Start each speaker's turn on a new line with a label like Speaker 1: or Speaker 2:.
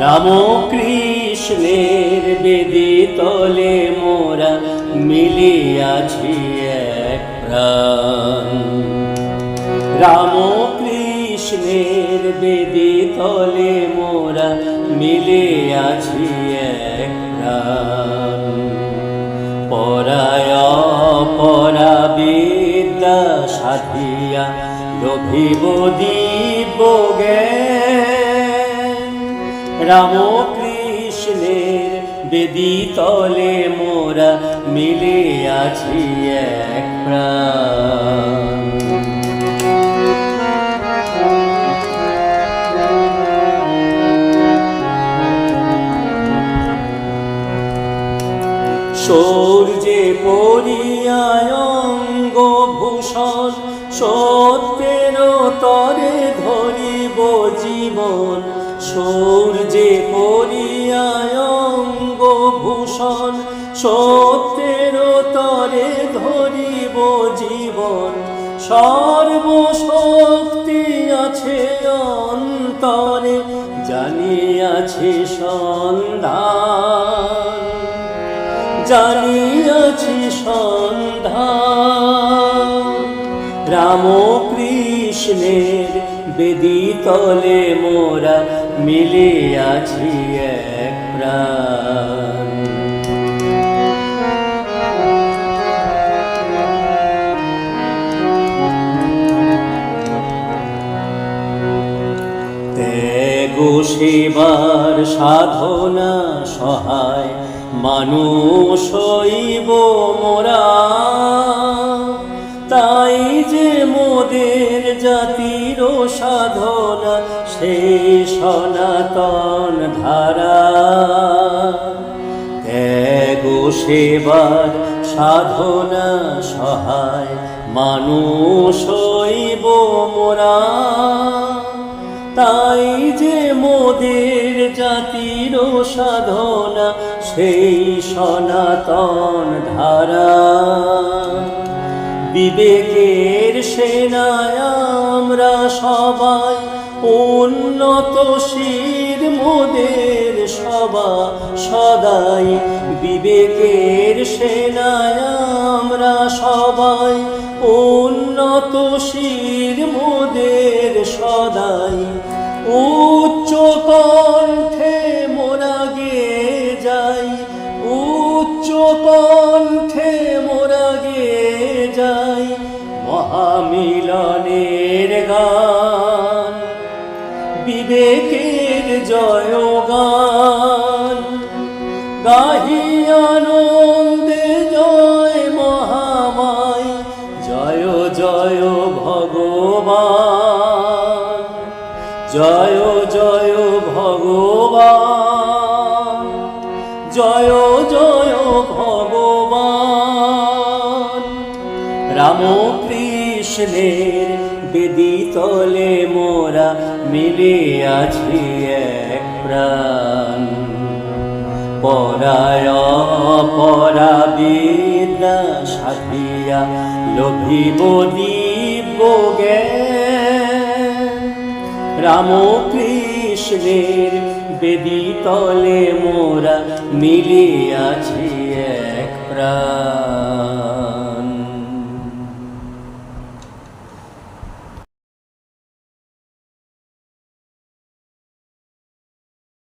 Speaker 1: রাম কৃষ্ণের বেদি তলে মোরা মিলিয়াছি এক প্রাণ। রাম কৃষ্ণের বেদি তলে মোরা মিলিয়াছি এক প্রাণ। পরায় পরা বিদ্যা সাধিয়া লোভিব দিব জ্ঞান রাম কৃষ্ণের বেদি তলে মোরা মিলে আছি এক প্রাণ। সূর্যে পরিয়ায়ঙ্গ ভূষণ সত্যের তরে ধরিব জীবন। সূর্যে পরিয়ায়ঙ্গ ভূষণ সত্যের তরে ধরিব জীবন। সর্বশক্তি আছে অন্তরে, জানিয়াছে সন্ধান। জানিয়াছি সন্ধান। রাম কৃষ্ণের বেদি তলে মোরা মিলে আছি এক প্রাণ। সেবার সাধনা সহায় মানুষ হইব মোরা। মোদের জাতির সাধনা সেই সনাতন ধারা। ত্যাগো সেবার সাধনা সহায় মানুষ হইব মোরা। তাই যে মোদের জাতির সাধনা, সেই সনাতন ধারা। বিবেকের সেনায় আমরা সবাই, উন্নত শির মোদের সবা সদাই। বিবেকের সেনায় আমরা সবাই, উন্নত শির মহামিলনের গান। বিবেকের জয় গান গাহি আনন্দে জয় মহামাই জয় জয় ভগবান। জয় জয় ভগবান। কৃষ্ণের বেদি তলে মোরা মিলে আছি এক প্রাণ। পরায় পরা বিদ্যা সাথিয়া লোভিব জ্ঞান। রাম কৃষ্ণের বেদি তলে মোরা মিলিয়াছি এক প্রাণ।